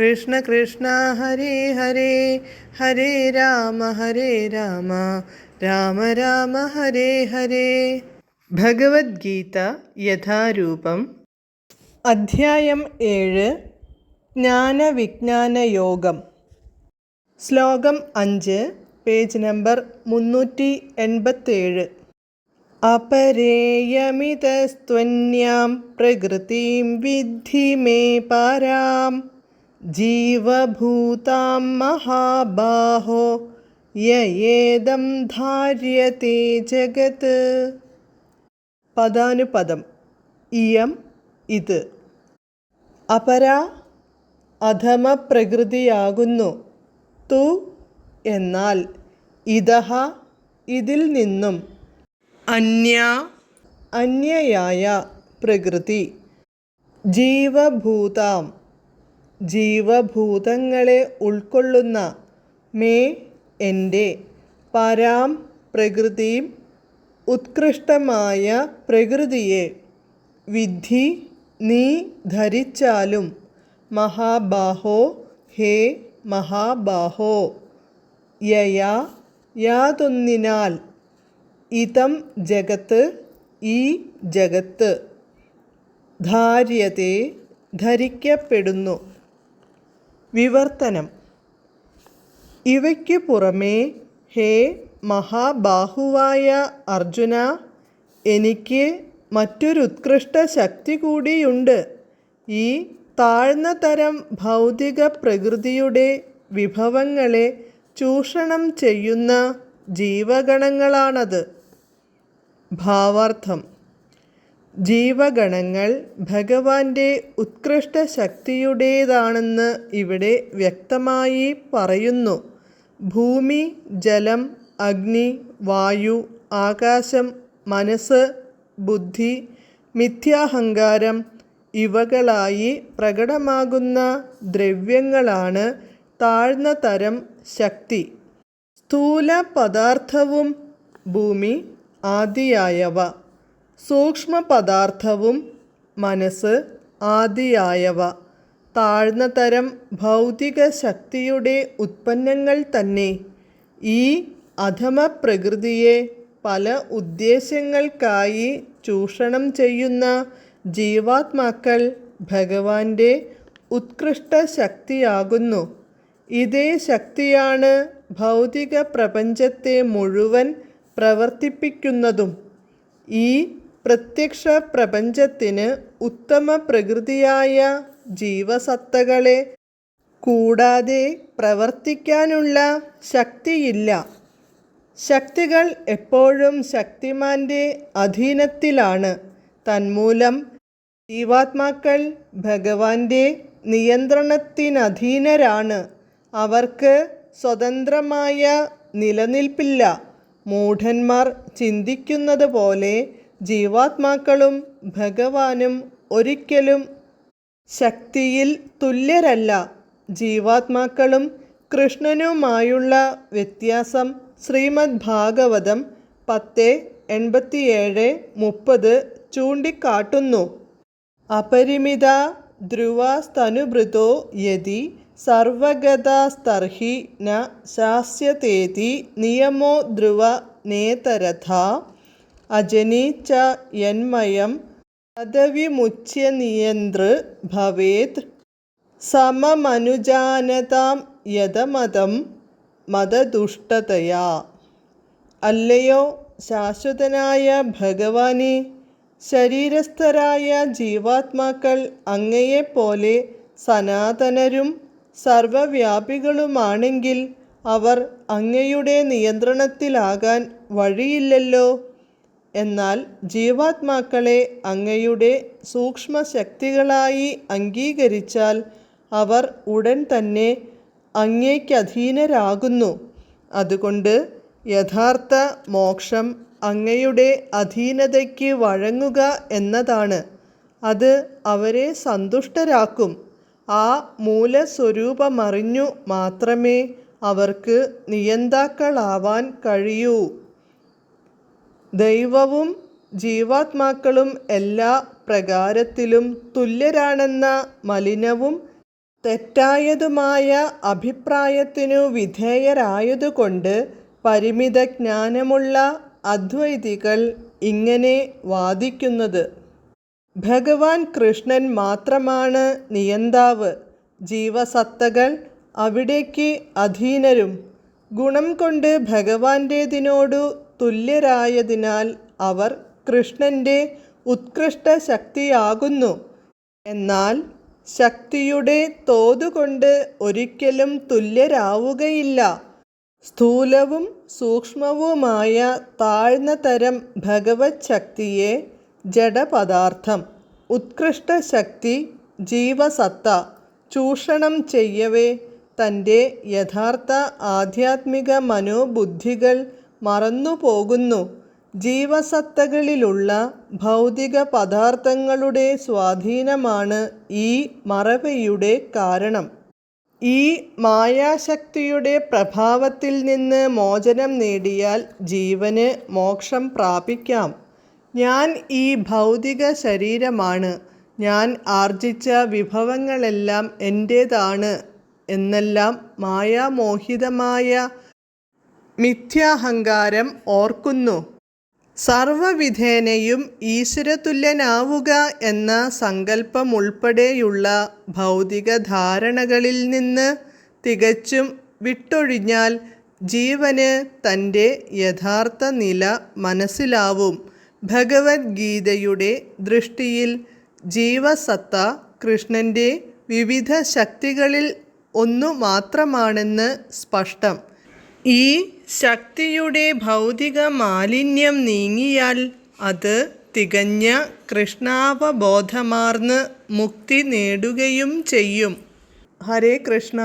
കൃഷ്ണ കൃഷ്ണ ഹരേ ഹരേ ഹരേ രാമ ഹരേ രാമ രാമ രാമ ഹരേ ഹരേ. ഭഗവത്ഗീത യഥാരൂപം. അധ്യായം ഏഴ് ജ്ഞാനവിജ്ഞാന യോഗം. ശ്ലോകം അഞ്ച് പേജ് നമ്പർ മുന്നൂറ്റി എൺപത്തേഴ്. അപരേയമിതസ്ത്വന്യാം പ്രകൃതിം വിദ്ധി മേ പാരാം. ജീവഭൂതാം മഹാബാഹോ യേദം ധാര്യത്തെ ജഗത്. പദാനുപദം ഇയം ഇത്. അപര അധമപ്രകൃതിയാകുന്നു. തു എന്നാൽ ഇതഹ ഇതിൽ നിന്നും. അന്യ അന്യയായ പ്രകൃതി. ജീവഭൂതാം ജീവഭൂതങ്ങളെ ഉൾക്കൊള്ളുന്ന മേ എന്റെ പരാം പ്രകൃതിയും ഉത്കൃഷ്ടമായ പ്രകൃതിയെ വിധി നീ ധരിച്ചാലും മഹാബാഹോ ഹേ മഹാബാഹോ. യയാ യാതൊന്നിനാൽ ഇതം ജഗത്ത് ഈ ജഗത്ത് ധാര്യത്തെ ധരിക്കപ്പെടുന്നു. വിവർത്തനം. ഇവയ്ക്ക് പുറമേ ഹേ മഹാബാഹുവായ അർജുന എനിക്ക് മറ്റൊരു ഉത്കൃഷ്ട ശക്തി കൂടിയുണ്ട്. ഈ താഴ്ന്ന തരം ഭൗതിക പ്രകൃതിയുടെ വിഭവങ്ങളെ ചൂഷണം ചെയ്യുന്ന ജീവഗണങ്ങളാണത്. ഭാവാർത്ഥം. ജീവഗണങ്ങൾ ഭഗവാന്റെ ഉത്കൃഷ്ട ശക്തിയുടേതാണെന്ന് ഇവിടെ വ്യക്തമായി പറയുന്നു. ഭൂമി ജലം അഗ്നി വായു ആകാശം മനസ്സ് ബുദ്ധി മിഥ്യാഹങ്കാരം ഇവകളായി പ്രകടമാകുന്ന ദ്രവ്യങ്ങളാണ് താഴ്ന്ന തരം ശക്തി. സ്ഥൂല പദാർത്ഥവും ഭൂമി ആദിയായവ. സൂക്ഷ്മ പദാർത്ഥവും മനസ്സ് ആദിയായവ. താഴ്ന്ന തരം ഭൗതിക ശക്തിയുടെ ഉത്പന്നങ്ങൾ തന്നെ. ഈ അധമ പ്രകൃതിയെ പല ഉദ്ദേശങ്ങൾക്കായി ചൂഷണം ചെയ്യുന്ന ജീവാത്മാക്കൾ ഭഗവാന്റെ ഉത്കൃഷ്ട ശക്തിയാകുന്നു. ഇതേ ശക്തിയാണ് ഭൗതിക പ്രപഞ്ചത്തെ മുഴുവൻ പ്രവർത്തിപ്പിക്കുന്നതും. ഈ പ്രത്യക്ഷ പ്രപഞ്ചത്തിന് ഉത്തമ പ്രകൃതിയായ ജീവസത്തകളെ കൂടാതെ പ്രവർത്തിക്കാനുള്ള ശക്തിയില്ല. ശക്തികൾ എപ്പോഴും ശക്തിമാന്റെ അധീനത്തിലാണ്. തന്മൂലം ജീവാത്മാക്കൾ ഭഗവാന്റെ നിയന്ത്രണത്തിനധീനരാണ്. അവർക്ക് സ്വതന്ത്രമായ നിലനിൽപ്പില്ല. മൂഢന്മാർ ചിന്തിക്കുന്നത് പോലെ ജീവാത്മാക്കളും ഭഗവാനും ഒരിക്കലും ശക്തിയിൽ തുല്യരല്ല. ജീവാത്മാക്കളും കൃഷ്ണനുമായുള്ള വ്യത്യാസം ശ്രീമദ് ഭാഗവതം പത്ത് എൺപത്തിയേഴ് മുപ്പത് ചൂണ്ടിക്കാട്ടുന്നു. അപരിമിത ധ്രുവാസ്തനുഭൃതോ യതി സർവഗതാസ്തർഹി ന ശാസ്യതേതി നിയമോ ധ്രുവ നേതരഥ അജനി ച യന്മയം പദവിമുച്യനിയന്തൃ ഭവേത് സമമനുജാനതാം യഥമതം മതദുഷ്ടതയാ. അല്ലയോ ശാശ്വതനായ ഭഗവാനെ ശരീരസ്ഥരായ ജീവാത്മാക്കൾ അങ്ങയെപ്പോലെ സനാതനരും സർവവ്യാപികളുമാണെങ്കിൽ അവർ അങ്ങയുടെ നിയന്ത്രണത്തിലാകാൻ വഴിയില്ലല്ലോ? എന്നാൽ ജീവാത്മാക്കളെ അങ്ങയുടെ സൂക്ഷ്മശക്തികളായി അംഗീകരിച്ചാൽ അവർ ഉടൻ തന്നെ അങ്ങേക്കധീനരാകുന്നു. അതുകൊണ്ട് യഥാർത്ഥ മോക്ഷം അങ്ങയുടെ അധീനതയ്ക്ക് വഴങ്ങുക എന്നതാണ്. അത് അവരെ സന്തുഷ്ടരാക്കും. ആ മൂലസ്വരൂപമറിഞ്ഞു മാത്രമേ അവർക്ക് നിയന്താക്കളാവാൻ കഴിയൂ. ദൈവവും ജീവാത്മാക്കളും എല്ലാ പ്രകാരത്തിലും തുല്യരാണെന്ന മലിനവും തെറ്റായതുമായ അഭിപ്രായത്തിനു വിധേയരായതുകൊണ്ട് പരിമിത ജ്ഞാനമുള്ള അദ്വൈതികൾ ഇങ്ങനെ വാദിക്കുന്നത്. ഭഗവാൻ കൃഷ്ണൻ മാത്രമാണ് നിയന്താവ്. ജീവസത്തകൾ അവിടേക്ക് അധീനരും. ഗുണം കൊണ്ട് ഭഗവാന്റേതിനോടു തുല്യരായതിനാൽ അവർ കൃഷ്ണന്റെ ഉത്കൃഷ്ട ശക്തിയാകുന്നു. എന്നാൽ ശക്തിയുടെ തോതുകൊണ്ട് ഒരിക്കലും തുല്യരാവുകയില്ല. സ്ഥൂലവും സൂക്ഷ്മവുമായ താഴ്ന്ന തരം ഭഗവത് ശക്തിയെ ജഡപദാർത്ഥം ഉത്കൃഷ്ട ശക്തി ജീവസത്ത ചൂഷണം ചെയ്യവേ തന്റെ യഥാർത്ഥ ആധ്യാത്മിക മനോബുദ്ധികൾ മറന്നുപോകുന്നു. ജീവസത്തകളിലുള്ള ഭൗതിക പദാർത്ഥങ്ങളുടെ സ്വാധീനമാണ് ഈ മറവിയുടെ കാരണം. ഈ മായാശക്തിയുടെ പ്രഭാവത്തിൽ നിന്ന് മോചനം നേടിയാൽ ജീവന് മോക്ഷം പ്രാപിക്കാം. ഞാൻ ഈ ഭൗതിക ശരീരമാണ്. ഞാൻ ആർജിച്ച വിഭവങ്ങളെല്ലാം എന്റേതാണ് എന്നെല്ലാം മായാമോഹിതമായ മിഥ്യാഹങ്കാരം ഓർക്കുന്നു. സർവവിധേനയും ഈശ്വരതുല്യനാവുക എന്ന സങ്കല്പമുൾപ്പെടെയുള്ള ഭൗതിക ധാരണകളിൽ നിന്ന് തികച്ചും വിട്ടൊഴിഞ്ഞാൽ ജീവന് തന്റെ യഥാർത്ഥ നില മനസ്സിലാവും. ഭഗവത്ഗീതയുടെ ദൃഷ്ടിയിൽ ജീവസത്ത കൃഷ്ണന്റെ വിവിധ ശക്തികളിൽ ഒന്നു മാത്രമാണെന്ന് സ്പഷ്ടം. ഈ ശക്തിയുടെ ഭൗതിക മാലിന്യം നീങ്ങിയാൽ അത് തികഞ്ഞ കൃഷ്ണാവബോധമാർന്ന് മുക്തി നേടുകയും ചെയ്യും. ഹരേ കൃഷ്ണ.